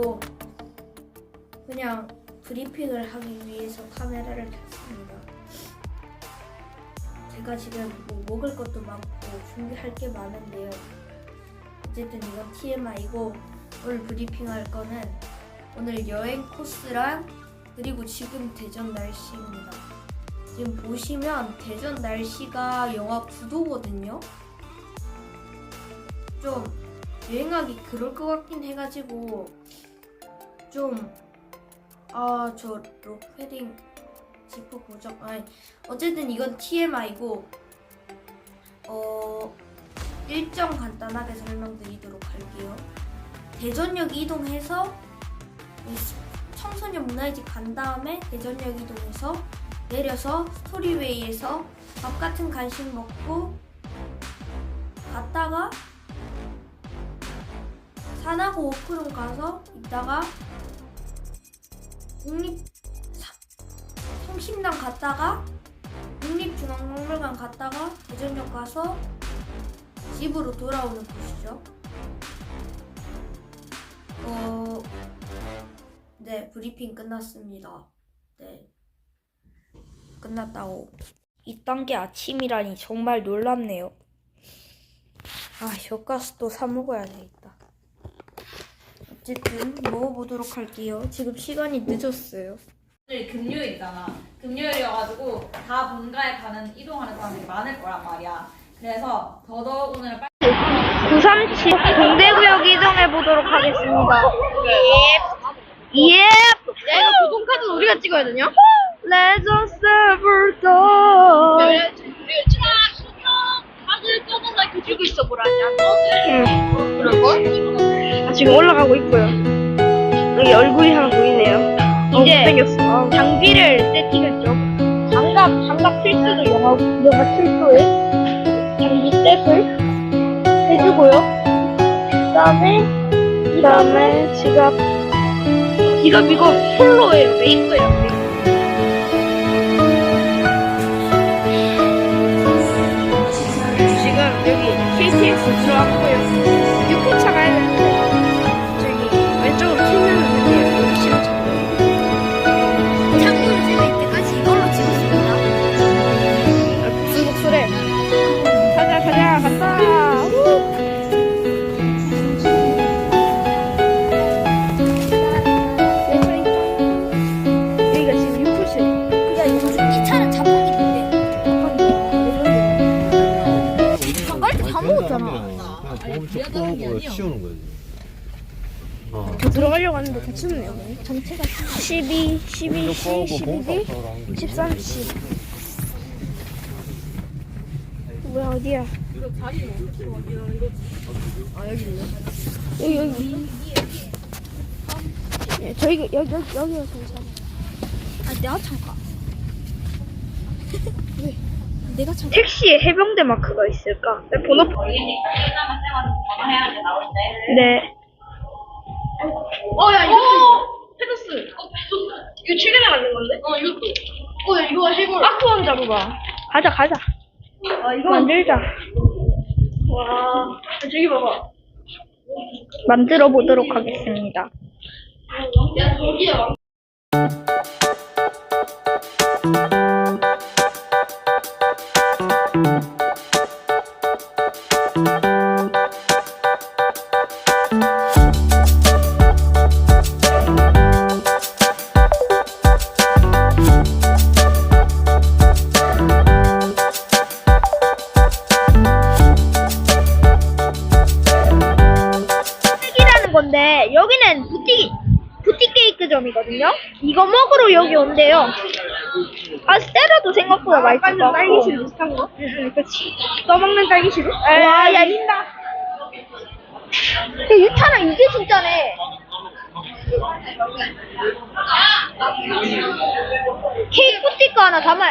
아니고 그냥 브리핑을 하기 위해서 카메라를 켰습니다. 제가 지금 뭐 먹을 것도 많고 준비할 게 많은데요. 어쨌든 이건 TMI고 오늘 브리핑할 거는 오늘 여행 코스랑 그리고 지금 대전 날씨입니다. 지금 보시면 대전 날씨가 영하 9도거든요. 좀 여행하기 그럴 것 같긴 해가지고 좀 아 저 록패딩 지퍼 고정 아니 어쨌든 이건 TMI고 어 일정 간단하게 설명드리도록 할게요. 대전역 이동해서 청소년 문화유지 간 다음에 대전역 이동해서 내려서 스토리웨이에서 밥 같은 간식 먹고 갔다가 산하고 오프론 가서 이따가 국립 사- 성심당 갔다가 국립중앙박물관 갔다가 대전역 가서 집으로 돌아오는 곳이죠. 어, 네, 브리핑 끝났습니다. 네. 끝났다고. 이딴 게 아침이라니 정말 놀랍네요. 아, 젓가스 또사 먹어야 되겠다. 어쨌든 먹어보도록 할게요. 지금 시간이 늦었어요. 오늘 금요일이잖아. 금요일이어가지고 다 본가에 가는 이동하는 사람들이 많을 거란 말이야. 그래서 더더욱 오늘 빨리 937 공대구역 이동해 보도록 하겠습니다. 예. 예. 야, 이거 교통카드 우리가 찍어야 되냐? 레저 세블도. 네, 우리 차, 신청, 카드 꺼내서 이렇게 들고 있어 보라냐? 응. 그런 거? 아, 지금 올라가고 있고요. 여기 얼굴이 하나 보이네요. 이제 생겼어. 장비를 세팅했죠. 장갑, 장갑 필수도 영화, 영화 7도에 장비 셋을 해주고요. 그 다음에, 그 다음에 지갑. 지갑 이거 폴로예요. 메이커예요. 메이커. 지금 여기 KTX 들어왔고요. 6호차 가야 되는데 저기 왼쪽으로 튀면 있는데요. 여기 시험차. 창문을 찍을 때까지 이걸로 찍었습니다. 아, 복슬복슬해. 가자 가자 간다. 우! 여기가 지금 6호차. 야, 요즘 이 차는 자판기인데. 정갈 때다 먹었잖아. 그냥 보험 쫓고 치우는 거지. 어. 저 들어가려고 하는데 다 춥네요. 정체가 12, 12, 12, 12, 13, 10. 뭐야 어디야? 아 여기 있네. 여기 여기. 예, 저희 여기 여기 여기가 괜찮아. 아, 내가 참가. 왜? 내가 참가. 택시에 해병대 마크가 있을까? 네, 번호 걸리니까 일단만 떼가지고 전화해야 돼 나올 때. 네. 어, 야, 이거. 페도스. 어, 페도스. 이거 최근에 만든 건데? 어, 이것도. 어, 야, 이거 해골. 아쿠원 잡으봐. 가자 가자. 아, 이거. 만들자. 와. 저기 봐봐. 만들어 보도록 하겠습니다. 야, 저기야. 여기는 부틱 부틱 케이크점이거든요. 이거 먹으러 여기 온대요. 파스텔라도 생각보다 맛있을 것 같고. 딸기실 비슷한 거? 응응, 그렇지. 떠먹는 딸기실? 와, 야린다. 야, 유타랑 이게 진짜네. 케이크 거 하나 담아.